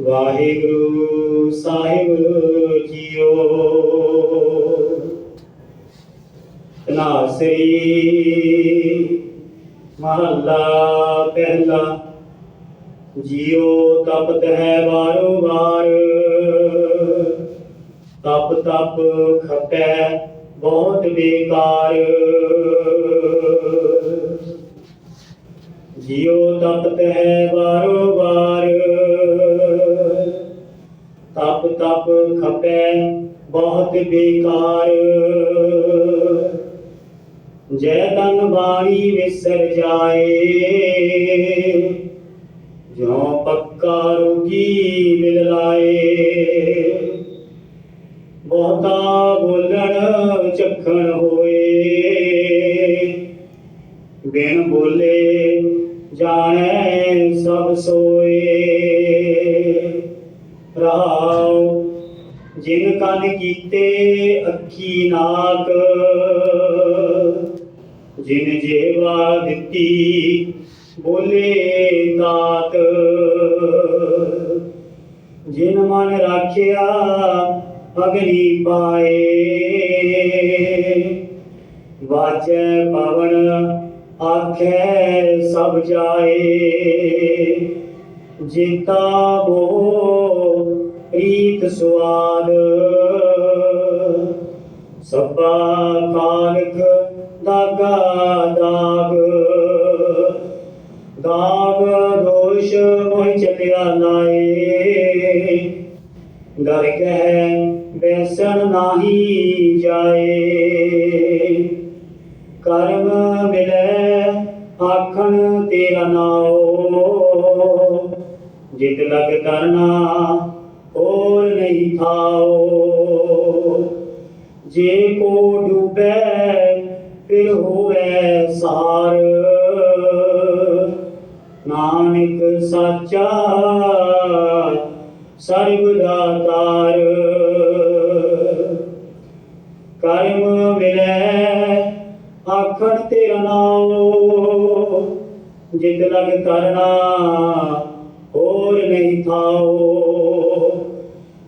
ਵਾਹਿਗੁਰੂ ਸਾਹਿਬ JIO. ਤਨਾਸਰੀ ਮਹੱਲਾ ਪਹਿਲਾ ਜੀਉ ਤਪਤ ਹੈ ਵਾਰੋ ਵਾਰ। ਤਪ ਤਪ ਖਪੈ ਬਹੁਤ ਬੇਕਾਰ। ਜੀਓ ਤਪਤ ਹੈ ਵਾਰੋ ਵਾਰ। ਤਪ ਤਪ ਖਪੈ, ਬਹੁਤ ਬੇਕਾਰ। ਜੈ ਤਨ ਬਾਣੀ ਵਿਸਰ ਜਾਏ ਜੋ ਪੱਕਾ ਰੋਗੀ ਮਿਲ ਲਾਏ। ਬਹੁਤਾ ਬੋਲਣ ਚੱਖਣ ਹੋਏ, ਬਿਨ ਬੋਲੇ ਜਾਣੈ ਸਭ ਸੋਏ। ਜਿਨ ਕੀਤੇ, ਅੱਖੀ ਨਾਕ। ਜਿਨ ਜੇਵਾ ਦਿੱਤੀ, ਬੋਲੇ ਤਾਤ। ਜਿਨ ਮਨ ਰਾਖਿਆ, ਅਗਨੀ ਪਾਏ। ਵਾਜੈ ਪਵਨ, ਆਖੈ ਸਭ ਜਾਏ। ਜੀਤਾ ਮੋਹ ਪ੍ਰੀਤ ਸੁਆਦ ਸਭਾ ਕਾਲਕ ਦਾਗਾ ਦਾਗ। ਦਾਗ ਦੋਸ਼ ਮੋਹ ਚਲਿਆ ਲਾਏ। ਦਰ ਕਹਿ ਬੈਸਣ ਨਾਹੀ ਜਾਏ। ਕਰਮ ਮਿਲੈ ਆਖਣ ਤੇਰਾ ਨਾਉ। ਜਿਤ ਲਗ ਕਰਨਾ ਹੋਰ ਨਹੀਂ ਥਾਓ ਜੇ ਕੋ ਡੂਬੈ ਫਿਰ ਹੋਵੇ ਸਾਰ ਨਾਨਕ ਸਾਚਾ ਸਰਬ ਦਾਤਾਰ ਕਰਮ ਮਿਲੈ ਆਖਣ ਤੇਰਾ ਨਾਉ ਜਿਤ ਲਗ ਕਰਨਾ ਹੋਰ ਨਹੀਂ ਥਾਓ